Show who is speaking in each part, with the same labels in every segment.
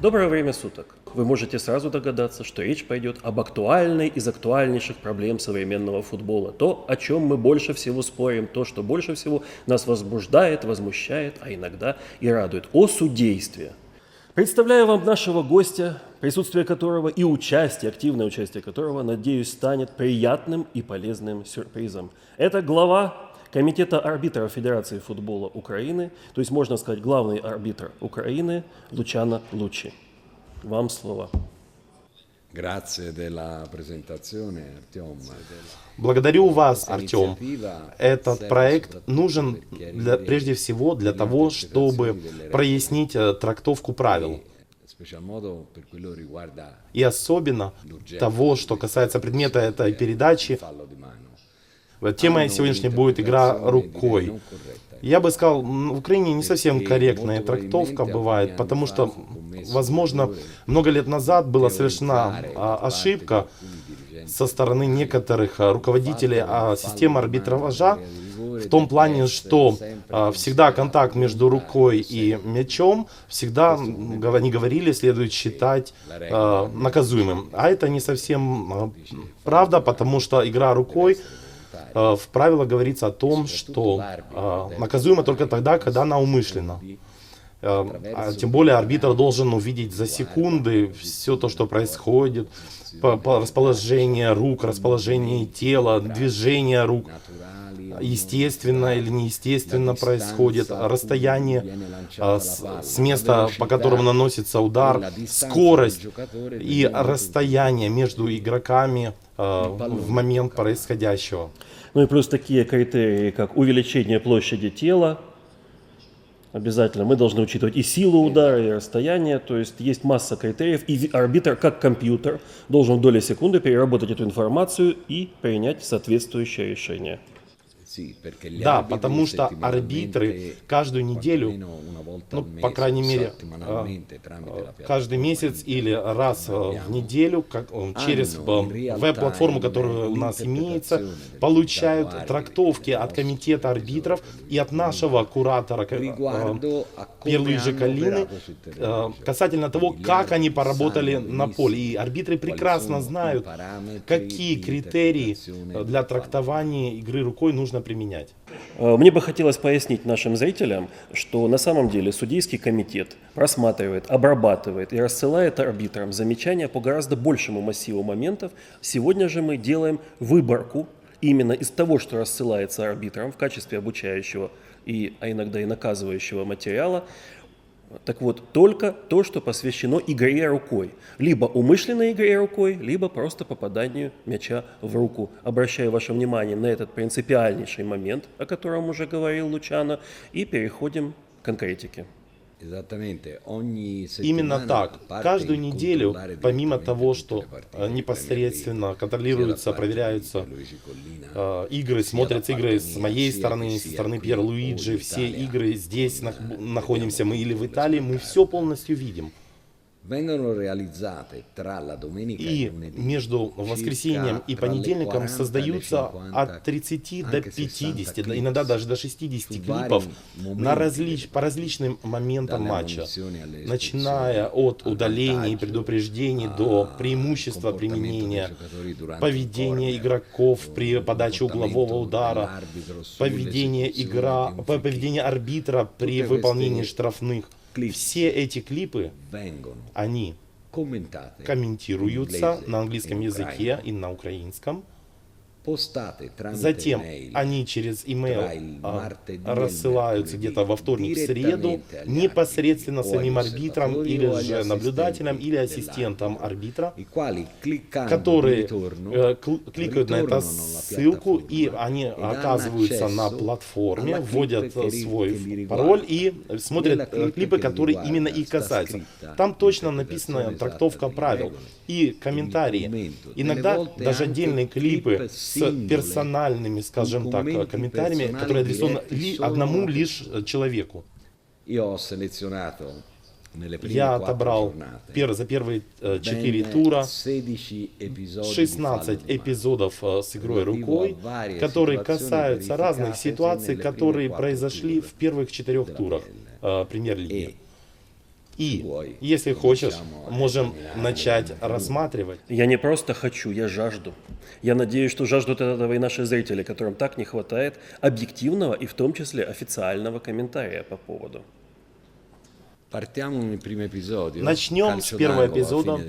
Speaker 1: Доброе время суток. Вы можете сразу догадаться, что речь пойдет об актуальной из актуальнейших проблем современного футбола. То, о чем мы больше всего спорим, то, что больше всего нас возбуждает, возмущает, а иногда и радует. О судействе. Представляю вам нашего гостя, присутствие которого и участие, активное участие которого, надеюсь, станет приятным и полезным сюрпризом. Это глава Комитета арбитров Федерации футбола Украины, то есть, можно сказать, главный арбитр Украины Лучано Лучи. Вам слово.
Speaker 2: Благодарю вас, Артем. Этот проект нужен для, прежде всего для того, чтобы прояснить э, трактовку правил. И особенно того, что касается предмета этой передачи, Тема сегодняшней будет игра рукой. Я бы сказал, в Украине не совсем корректная трактовка бывает, потому что, возможно, много лет назад была совершена а, ошибка со стороны некоторых а, руководителей а, системы арбитража в том плане, что всегда контакт между рукой и мячом всегда, не говорили, следует считать наказуемым. А это не совсем правда, потому что игра рукой в правилах говорится о том, что э, наказуемо только тогда, когда она умышленно. Э, а тем более арбитр должен увидеть за секунды все то, что происходит, по, по расположение рук, расположение тела, движение рук, естественно или неестественно происходит, расстояние с места, по которому наносится удар, скорость и расстояние между игроками в момент происходящего.
Speaker 1: Ну и плюс такие критерии, как увеличение площади тела, обязательно. Мы должны учитывать и силу удара, и расстояние. То есть есть масса критериев. И арбитр, как компьютер, должен в доли секунды переработать эту информацию и принять соответствующее решение.
Speaker 2: Да, потому что арбитры каждую неделю, ну, по крайней мере, а, каждый месяц или раз а, в неделю как, через веб-платформу, которая у нас имеется, получают трактовки от комитета арбитров и от нашего куратора Перлуиджи Калины касательно того, как они поработали на поле. И арбитры прекрасно знают, какие критерии для трактования игры рукой нужно применять.
Speaker 1: Э, мне бы хотелось пояснить нашим зрителям, что на самом деле судейский комитет просматривает, обрабатывает и рассылает арбитрам замечания по гораздо большему массиву моментов. Сегодня же мы делаем выборку именно из того, что рассылается арбитрам в качестве обучающего и, а иногда и наказывающего материала, так вот, только то, что посвящено игре рукой. Либо умышленной игре рукой, либо просто попаданию мяча в руку. Обращаю ваше внимание на этот принципиальнейший момент, о котором уже говорил Лучано, и переходим к конкретике.
Speaker 2: Именно так. Каждую неделю, помимо того, что э, непосредственно контролируются, проверяются э, игры, смотрятся игры с моей стороны, со стороны Пьер Луиджи, все игры здесь находимся мы или в Италии, мы все полностью видим. И между воскресеньем и понедельником создаются от 30 до 50, иногда даже до 60 клипов на различ, по различным моментам матча, начиная от удаления и предупреждений до преимущества применения, поведения игроков при подаче углового удара, поведение, игра, поведение арбитра при выполнении штрафных все эти клипы, они комментируются на английском языке и на украинском. Затем они через email а, рассылаются где-то во вторник, в среду, непосредственно самим арбитрам или же наблюдателям или ассистентам арбитра, которые э, кликают на эту ссылку и они оказываются на платформе, вводят свой пароль и смотрят э, клипы, которые именно их касаются. Там точно написана трактовка правил и комментарии. Иногда даже отдельные клипы с персональными, скажем так, комментариями, которые адресованы ли, одному лишь человеку. Я отобрал пер, за первые э, четыре тура. 16 эпизодов э, с игрой рукой, которые касаются разных ситуаций, которые произошли в первых четырех турах э, премьер-лиги. И, если хочешь, можем начать рассматривать.
Speaker 1: Я не просто хочу, я жажду. Я надеюсь, что жаждут этого и наши зрители, которым так не хватает объективного и в том числе официального комментария по поводу.
Speaker 2: Начнем с первого эпизода.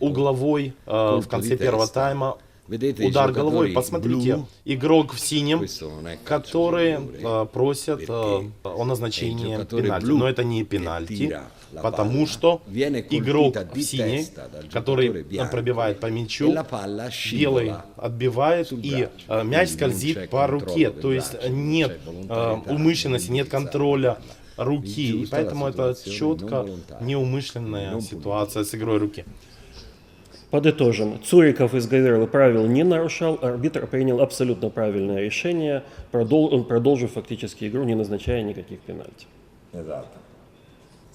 Speaker 2: Угловой э, в конце первого тайма. Удар головой. Посмотрите, игрок в синем,
Speaker 3: rigore.
Speaker 2: э, просят э, о назначении пенальти. Но это не пенальти, потому что игрок в
Speaker 3: dal
Speaker 2: который пробивает по
Speaker 3: e
Speaker 2: мячу,
Speaker 3: palla
Speaker 2: белый отбивает и э, мяч скользит по руке. То есть нет э, умышленности, нет контроля руки. И поэтому это четко неумышленная ситуация с игрой руки.
Speaker 1: Подытожим. Цуриков из Гаверлы правил не нарушал, арбитр принял абсолютно правильное решение, продол- он продолжив фактически игру, не назначая никаких пенальти.
Speaker 3: Esatto.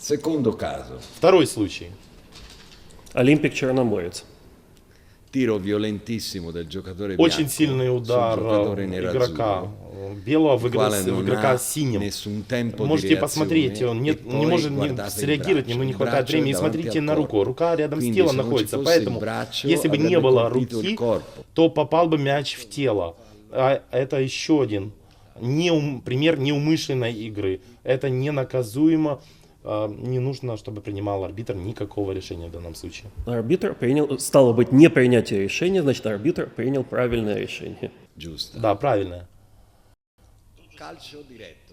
Speaker 3: Secondo caso,
Speaker 2: Второй случай.
Speaker 1: Олимпик Черноморец.
Speaker 3: tiro violentissimo del giocatore
Speaker 2: Очень
Speaker 3: bianco
Speaker 2: сильный
Speaker 3: sul
Speaker 2: удар э, игрока э, белого в, игра- в игрока синим. Можете посмотреть, он нет,
Speaker 3: e
Speaker 2: не может не среагировать, ему не хватает времени. И смотрите на руку. Рука рядом с телом находится, поэтому если бы не было руки, то попал бы мяч в тело. А это еще один неум- пример неумышленной игры. Это ненаказуемо. А, Не нужно, чтобы принимал арбитр никакого решения в данном случае.
Speaker 1: Арбитр принял, стало быть, не принятие решения, значит, арбитр принял правильное решение.
Speaker 3: Giusto.
Speaker 2: Да, правильно.
Speaker 3: Calcio diretto.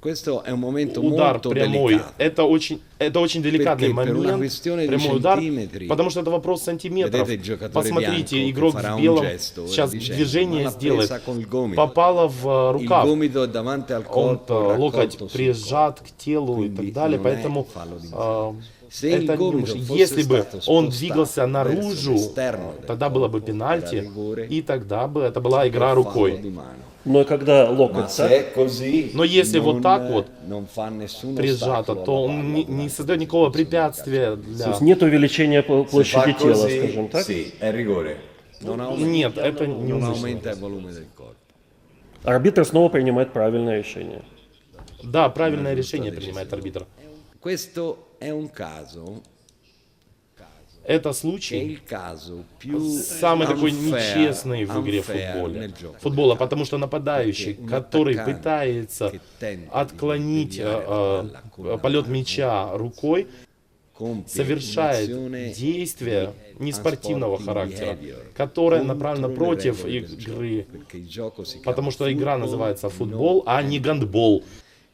Speaker 3: Questo è un momento
Speaker 2: Удар
Speaker 3: molto
Speaker 2: прямой.
Speaker 3: delicato.
Speaker 2: Это очень, это очень деликатный
Speaker 3: Perché
Speaker 2: момент. Прямой удар. Потому что это вопрос сантиметров. Посмотрите,
Speaker 3: bianco
Speaker 2: игрок в белом
Speaker 3: gesto,
Speaker 2: сейчас
Speaker 3: dicendo,
Speaker 2: движение
Speaker 3: "Ma l'ha
Speaker 2: сделает.
Speaker 3: presa col gomito".
Speaker 2: Попало в рукав. Он э, локоть прижат к телу и
Speaker 3: Quindi
Speaker 2: так далее. Поэтому это не
Speaker 3: fosse
Speaker 2: Если бы он двигался наружу, тогда было бы пенальти, и тогда бы это была игра рукой.
Speaker 1: Но когда локоть так,
Speaker 2: Но если вот так вот прижато, то он не, не создает никакого препятствия
Speaker 1: то
Speaker 2: для...
Speaker 1: есть нет увеличения площади тела,
Speaker 3: così,
Speaker 1: скажем так.
Speaker 2: Нет, это не
Speaker 3: corpo.
Speaker 1: Арбитр снова принимает правильное решение.
Speaker 2: Да, правильное решение принимает арбитр.
Speaker 3: Questo è un caso,
Speaker 2: Это случай. Самый такой нечестный в игре
Speaker 3: gioco.
Speaker 2: Футбола, потому что нападающий, который пытается отклонить э, э, полет мяча рукой, совершает действие неспортивного характера, которое направлено против игры, потому что игра называется футбол, а не гандбол.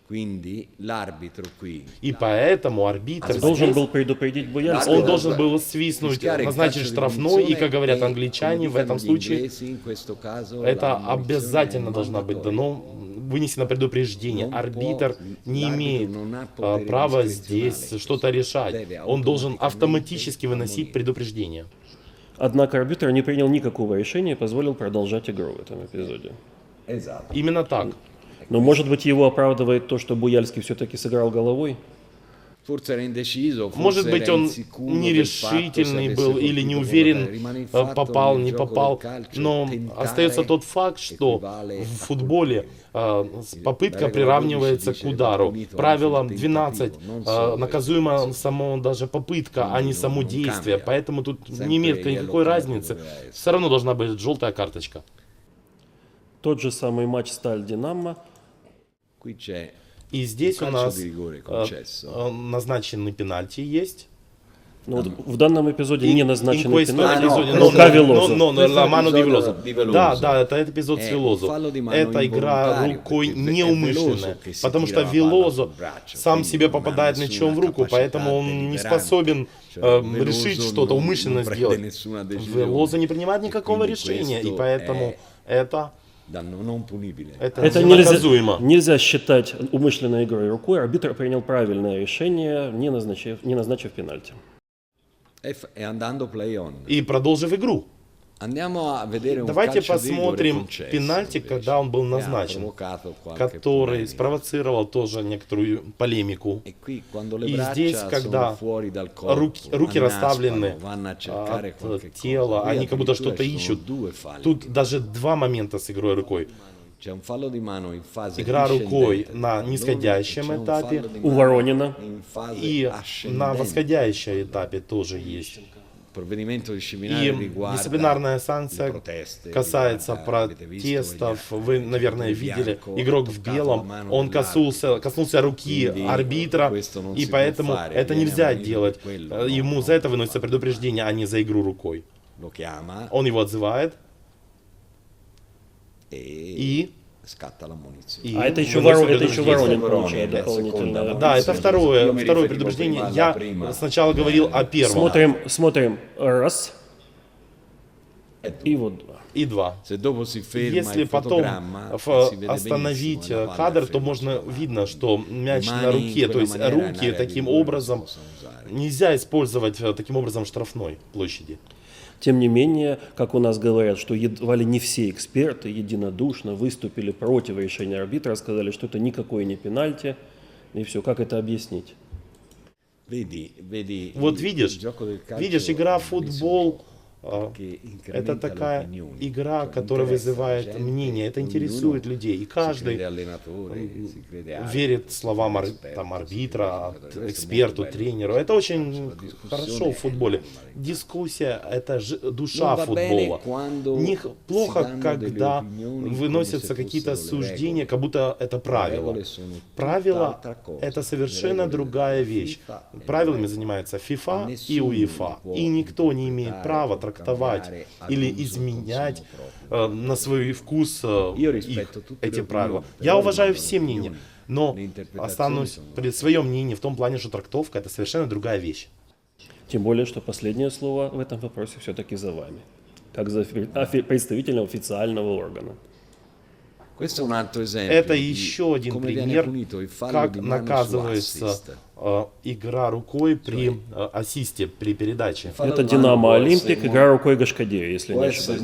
Speaker 3: Quindi l'arbitro qui
Speaker 2: И поэтому арбитр
Speaker 1: Должен был предупредить Буяльского.
Speaker 2: он должен был свистнуть, назначить штрафной, и, как говорят англичане, в этом случае
Speaker 3: inglesi, in questo caso
Speaker 2: это обязательно должна быть дано, вынесено предупреждение. Арбитр не имеет а, права здесь что-то решать. Он должен автоматически выносить предупреждение.
Speaker 1: Однако арбитр не принял никакого решения и позволил продолжать игру в этом эпизоде.
Speaker 2: Именно так.
Speaker 1: Но может быть его оправдывает то, что Буяльский все-таки сыграл головой?
Speaker 2: Может быть, он нерешительный был или
Speaker 3: colpito
Speaker 2: не уверен, э, попал, не попал. Но остается тот факт, что в футболе э, попытка приравнивается
Speaker 3: 12
Speaker 2: к удару. Правило
Speaker 3: punito
Speaker 2: 12
Speaker 3: tentativo, non
Speaker 2: э,
Speaker 3: solo
Speaker 2: наказуемо само даже попытка, а не само действие. Поэтому тут не имеет никакой разницы. Все равно должна быть желтая карточка.
Speaker 1: Тот же самый матч Сталь-Динамо.
Speaker 2: И здесь у нас э, э, назначенный пенальти есть.
Speaker 1: Но вот в данном эпизоде не
Speaker 2: questo
Speaker 1: пенальти.
Speaker 2: la mano di
Speaker 3: episodio
Speaker 2: Veloso.
Speaker 3: di Veloso.
Speaker 2: Да, да, это, это эпизод с Велозо.
Speaker 3: di mano
Speaker 2: Это игра рукой неумышленная. Потому что Велозо
Speaker 3: braccio,
Speaker 2: сам себе попадает мячом в руку, поэтому он не способен э, решить что-то умышленно сделать. Велозо не принимает никакого решения, и поэтому
Speaker 3: è
Speaker 2: это,
Speaker 3: danno non punibile.
Speaker 2: это,
Speaker 1: Это нельзя, нельзя считать умышленной игрой рукой. Арбитр принял правильное решение, не назначив, не назначив пенальти.
Speaker 2: И продолжив игру. Давайте посмотрим пенальти, когда он был назначен, который спровоцировал тоже некоторую полемику.
Speaker 3: E
Speaker 2: И здесь, когда руки, руки расставлены от тела, они как будто что-то ищут. Тут даже два момента с игрой рукой. Игра рукой на нисходящем этапе.
Speaker 1: У Воронина.
Speaker 2: И на восходящем этапе тоже есть.
Speaker 3: Provvedimento disciplinare
Speaker 2: И дисциплинарная санкция касается протестов. Вы, наверное, видели. Игрок в белом, он коснулся, коснулся руки арбитра, и поэтому это нельзя делать. Э, Ему за это выносится предупреждение, а не за игру рукой. Он его отзывает,
Speaker 3: e,
Speaker 2: и
Speaker 3: scatta l'ammonizione.
Speaker 2: И
Speaker 1: А это еще,
Speaker 2: выносит
Speaker 1: Воро- это еще. Воронин получает дополнительное.
Speaker 2: Да, это второе, второе предупреждение. Я сначала говорил о первом.
Speaker 1: Смотрим, смотрим. Раз. И вот два.
Speaker 2: И два. Если потом остановить э, кадр, то можно видно, что мяч на руке, то есть руки таким образом
Speaker 3: usare.
Speaker 2: нельзя использовать э, таким образом штрафной площади.
Speaker 1: Тем не менее, как у нас говорят, что едва ли не все эксперты единодушно выступили против решения арбитра, сказали, что это никакой не пенальти, и все. Как это объяснить?
Speaker 2: Вот видишь, видишь, игра в футбол это
Speaker 3: incrementa
Speaker 2: такая игра, которая вызывает мнение, это интересует людей. И каждый верит словам там, арбитра, эксперту, тренеру. Это очень хорошо в футболе. Дискуссия – это душа
Speaker 3: bene
Speaker 2: футбола. Не плохо, когда выносятся какие-то суждения, как будто это
Speaker 3: tutt'altra cosa.
Speaker 2: – это совершенно другая вещь.
Speaker 3: FIFA
Speaker 2: Правилами занимается ФИФА и
Speaker 3: può
Speaker 2: И никто не имеет права
Speaker 3: o
Speaker 2: трактовать или изменять э, на свой вкус э, их, эти правила. Я уважаю все мнения, но останусь при своем мнении в том плане, что трактовка – это совершенно другая вещь.
Speaker 1: Тем более, что последнее слово в этом вопросе все-таки за вами, как за офи- офи- представителем официального органа.
Speaker 2: Это еще один пример, как наказывается игра рукой при э, ассисте, при передаче.
Speaker 1: Это Динамо Олимпик, игра рукой Гашкадея, если не ошибаюсь.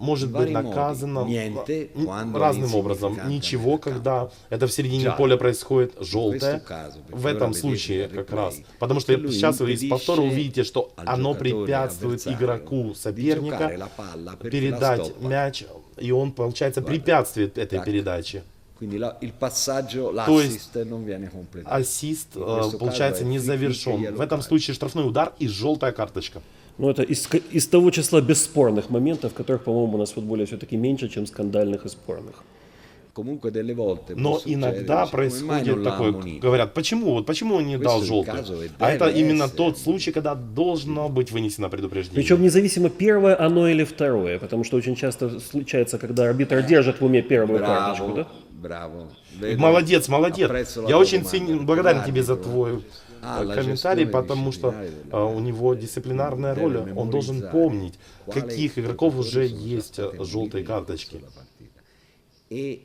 Speaker 2: Может быть наказано
Speaker 3: è
Speaker 2: разным образом. Ничего, когда это в середине поля происходит желтое. В этом случае как раз. Потому что сейчас вы из повтора увидите, что оно препятствует игроку соперника передать мяч, и он, получается, препятствует этой передаче.
Speaker 3: Quindi la- il passaggio,
Speaker 2: То есть
Speaker 3: l'assist non viene completato.
Speaker 2: Ассист, э, получается, не завершен. В этом случае штрафной удар и желтая карточка.
Speaker 1: Ну, это из, из того числа бесспорных моментов, которых, по-моему, у нас в футболе все-таки меньше, чем скандальных и спорных.
Speaker 3: Comunque delle volte
Speaker 2: Но иногда происходит такое, говорят, почему, вот почему он не дал желтую? А это именно
Speaker 3: essere
Speaker 2: тот случай, когда должно быть вынесено предупреждение.
Speaker 1: Причем независимо первое оно или второе, потому что очень часто случается, когда арбитр держит в уме первую карточку, да?
Speaker 3: Vedo-
Speaker 2: Молодец, молодец. Я очень
Speaker 3: perché
Speaker 2: благодарен тебе за твой э, комментарий, потому что э, у него дисциплинарная роль, он должен помнить, каких игроков уже есть э, желтые карточки.
Speaker 3: E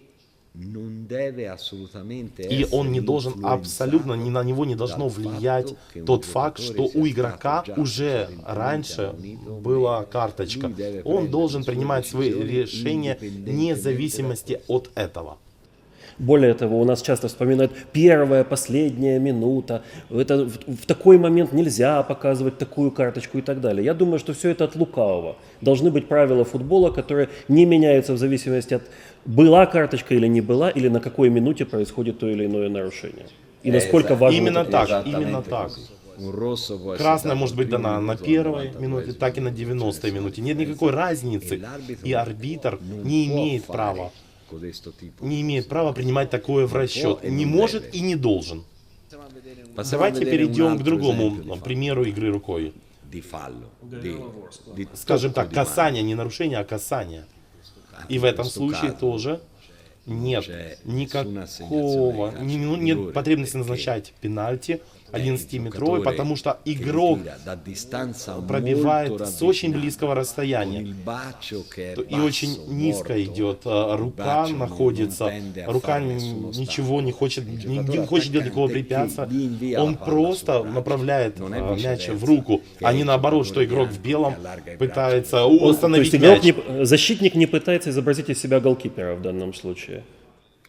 Speaker 2: И он не должен, абсолютно ни на него не должно влиять тот факт, что у игрока уже раньше была карточка. Он должен принимать свои решения вне зависимости от этого.
Speaker 1: Более того, у нас часто вспоминают первая, последняя минута. Это в, в такой момент нельзя показывать такую карточку и так далее. Я думаю, что все это от лукавого. Должны быть правила футбола, которые не меняются в зависимости от была карточка или не была, или на какой минуте происходит то или иное нарушение. И насколько важно
Speaker 2: Именно
Speaker 1: это
Speaker 2: так, именно так. Красная может быть дана на первой
Speaker 3: 92
Speaker 2: минуте, так и на 90 минуте. Нет никакой разницы. И арбитр не
Speaker 3: può
Speaker 2: имеет права. Не имеет права принимать такое в расчет. Не может и не должен. Давайте перейдем к другому примеру игры рукой. Скажем так, касание, не нарушение, а касание. И в этом случае тоже нет никакого, нет потребности назначать пенальти 11-метровый,
Speaker 3: giocatore
Speaker 2: потому что игрок пробивает с очень близкого расстояния. И очень низко идет, а, рука находится, рука ничего не хочет, не, не хочет делать никакого препятствия, он просто направляет а, мяч в руку, а не наоборот, что игрок в белом пытается остановить
Speaker 1: есть игрок
Speaker 2: мяч.
Speaker 1: защитник не пытается изобразить из себя голкипера в данном случае.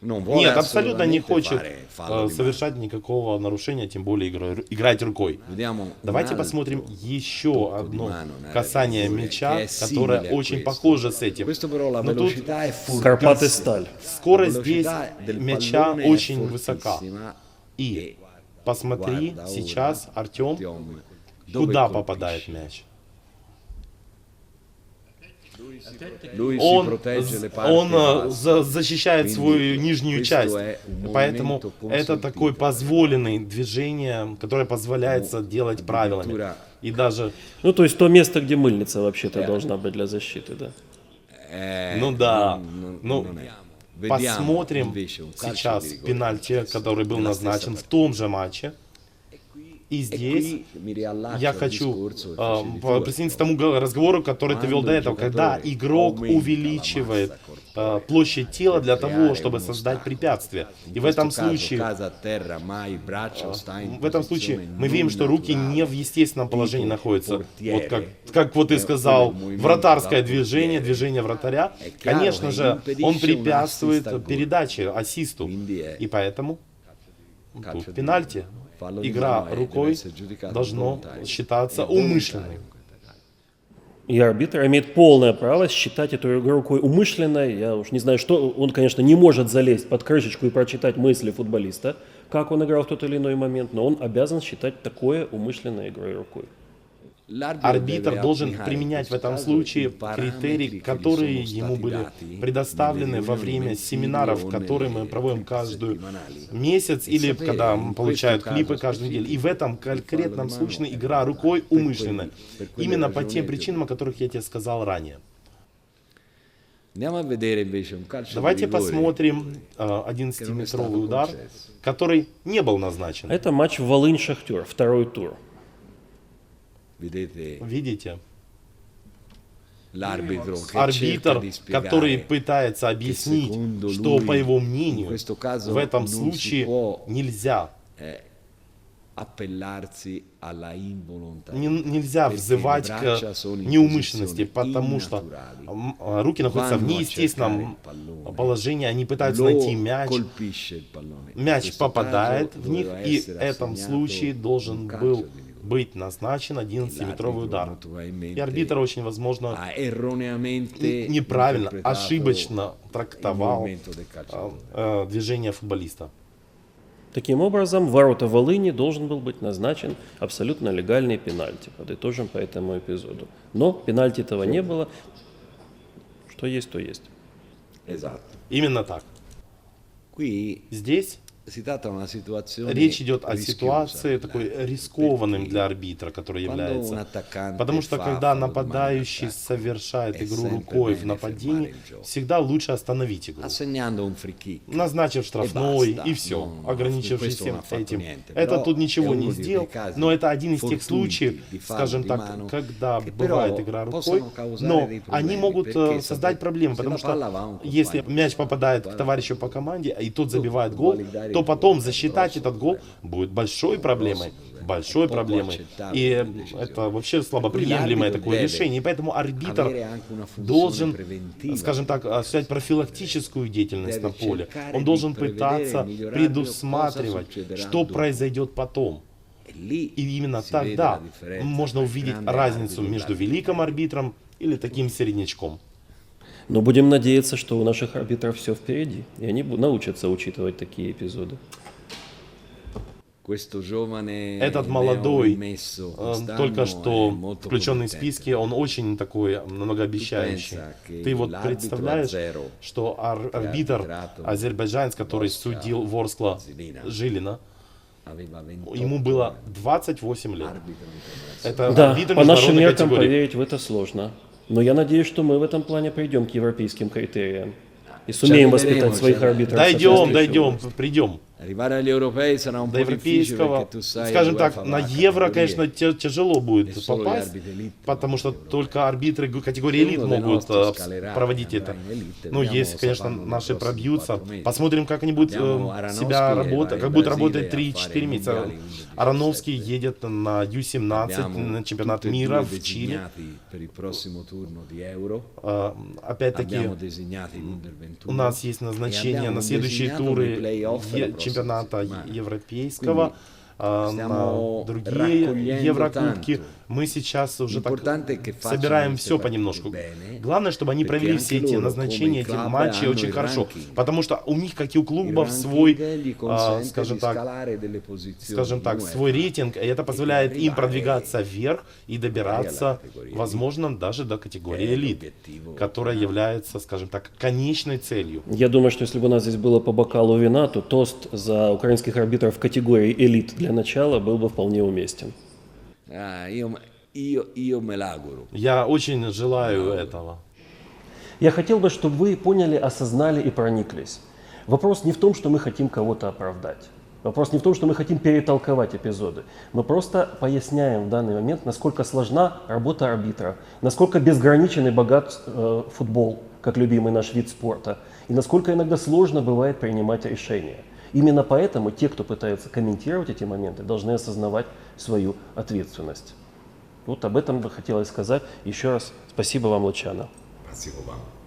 Speaker 3: Vuole
Speaker 2: Нет, абсолютно не хочет э, совершать никакого нарушения, тем более играть рукой.
Speaker 3: un
Speaker 2: Давайте посмотрим еще одно касание мяча, которое очень похоже с этим. Но тут.
Speaker 1: Карпаты сталь.
Speaker 2: скорость здесь мяча очень высока. И посмотри сейчас, Артем, куда попадает мяч. Он, он э, за- защищает свою нижнюю часть. Поэтому это такое
Speaker 3: consentito.
Speaker 2: позволенное движение, которое позволяется делать правилами. И даже,
Speaker 1: Ну, то есть то место, где мыльница вообще-то должна быть для защиты, да?
Speaker 3: Eh,
Speaker 2: ну да, ну,
Speaker 3: è. Vediamo
Speaker 2: посмотрим сейчас пенальти, который был назначен в том же матче. И здесь я хочу э,
Speaker 3: tu,
Speaker 2: присоединиться к тому разговору, который ты вел до этого, когда игрок увеличивает э,
Speaker 3: corporea
Speaker 2: площадь тела для того, чтобы создать препятствие. И в этом случае
Speaker 3: in
Speaker 2: в этом случае мы видим, что руки не в естественном положении находятся. Вот как, как вот ты
Speaker 3: Э,
Speaker 2: сказал, вратарское движение, движение вратаря,
Speaker 3: chiaro
Speaker 2: конечно же, он препятствует передаче, ассисту. И поэтому тут пенальти, игра рукой
Speaker 3: giudicato
Speaker 2: должно считаться умышленной.
Speaker 1: И арбитр имеет полное право считать эту игру рукой умышленной. Я уж не знаю, что он, конечно, не может залезть под крышечку и прочитать мысли футболиста, как он играл в тот или иной момент, но он обязан считать такое умышленной игрой рукой.
Speaker 2: Арбитр должен применять в этом случае критерии, которые ему были предоставлены во время семинаров, которые мы проводим
Speaker 3: settimanali.
Speaker 2: месяц или когда получают клипы каждую неделю. И в этом конкретном случае игра рукой умышленная. Именно по тем причинам, о которых я тебе сказал ранее. Давайте посмотрим э, 11-метровый удар, который не был назначен.
Speaker 1: Это матч Волынь-Шахтер, второй тур.
Speaker 3: Vedete
Speaker 2: Видите? арбитр, который пытается объяснить, что, по его мнению, в этом случае нельзя,
Speaker 3: eh,
Speaker 2: нельзя взывать к неумышленности, потому что а, руки находятся в неестественном положении, они пытаются найти мяч, мяч попадает в них, и в этом случае должен был. Быть назначен 11-метровый
Speaker 3: L'arbitre
Speaker 2: удар. И арбитр очень возможно
Speaker 3: erroneamente
Speaker 2: неправильно, ошибочно трактовал
Speaker 3: del
Speaker 2: э, движение футболиста.
Speaker 1: Таким образом, в ворота Волыни должен был быть назначен абсолютно легальный пенальти. Подытожим по этому эпизоду. Но пенальти этого не было. Что есть, то есть.
Speaker 2: Именно так. Здесь речь идет о ситуации такой рискованным для арбитра, который является. Потому что когда нападающий совершает игру рукой в нападении, всегда лучше остановить игру. Назначив штрафной и все,
Speaker 3: No, no,
Speaker 2: ограничившись всем этим. Это тут ничего не сделал, но это один из тех случаев, скажем так, когда бывает игра рукой, но они могут э, создать проблемы, потому что если мяч попадает к товарищу по команде, и тот
Speaker 3: Ну,
Speaker 2: забивает гол, то потом засчитать этот гол будет большой проблемой. Большой проблемой. И это вообще слабо
Speaker 3: Per cui
Speaker 2: приемлемое
Speaker 3: l'arbitro
Speaker 2: такое решение. И поэтому арбитр должен, скажем так, осуществлять профилактическую деятельность на поле. Он должен пытаться предусматривать, что произойдет потом. И именно тогда можно увидеть разницу между великим арбитром или таким середнячком.
Speaker 1: Но будем надеяться, что у наших арбитров все впереди, и они научатся учитывать такие эпизоды.
Speaker 2: Этот молодой, э, только что включенный в списки, он очень такой многообещающий. Ты вот представляешь, что ар- арбитр азербайджанец, который судил Ворскла
Speaker 3: Жилина.
Speaker 2: Жилина,
Speaker 3: Aveva 28
Speaker 2: ему было 28 лет. Это
Speaker 1: Да, по нашим меркам
Speaker 2: категории.
Speaker 1: поверить в это сложно. Но я надеюсь, что мы в этом плане придем к европейским критериям и сумеем воспитать своих арбитров.
Speaker 2: Дойдем, дойдем, придем. До европейского. Скажем так, на евро, конечно, тяжело будет попасть, потому что только арбитры категории элит могут э, проводить это. Ну, если, конечно, наши пробьются. Посмотрим, как они будут э, себя работать, как будут работать
Speaker 3: a
Speaker 2: 3-4
Speaker 3: fare
Speaker 2: месяца. Ароновский
Speaker 3: 17.
Speaker 2: едет на Ю-17
Speaker 3: Abbiamo
Speaker 2: на чемпионат
Speaker 3: e
Speaker 2: мира в Чили. Э, Опять-таки,
Speaker 3: Abbiamo designato in under 21.
Speaker 2: у нас есть
Speaker 3: e
Speaker 2: назначение на следующие туры чемпионата европейского. А, на другие Еврокубки. Мы сейчас уже так собираем все понемножку. Главное, чтобы они провели все эти назначения, эти матчи очень хорошо. Потому что у них, как и у клубов, свой, а, скажем так, скажем так, свой рейтинг, и это позволяет им продвигаться вверх и добираться,
Speaker 3: categoria
Speaker 2: возможно, даже до категории элит, которая является, скажем так, конечной целью.
Speaker 1: Я думаю, что если бы у нас здесь было по бокалу вина, то тост за украинских арбитров в категории элит для начала был бы вполне уместен.
Speaker 3: Io, io, io me l'auguro.
Speaker 2: Я очень желаю этого.
Speaker 1: Я хотел бы, чтобы вы поняли, осознали и прониклись. Вопрос не в том, что мы хотим кого-то оправдать. Вопрос не в том, что мы хотим перетолковать эпизоды. Мы просто поясняем в данный момент, насколько сложна работа арбитра, насколько безграничен и богат э, футбол, как любимый наш вид спорта, и насколько иногда сложно бывает принимать решения. Именно поэтому те, кто пытается комментировать эти моменты, должны осознавать свою ответственность. Вот об этом бы хотелось сказать. Еще раз спасибо вам, Лучано.
Speaker 4: Спасибо вам.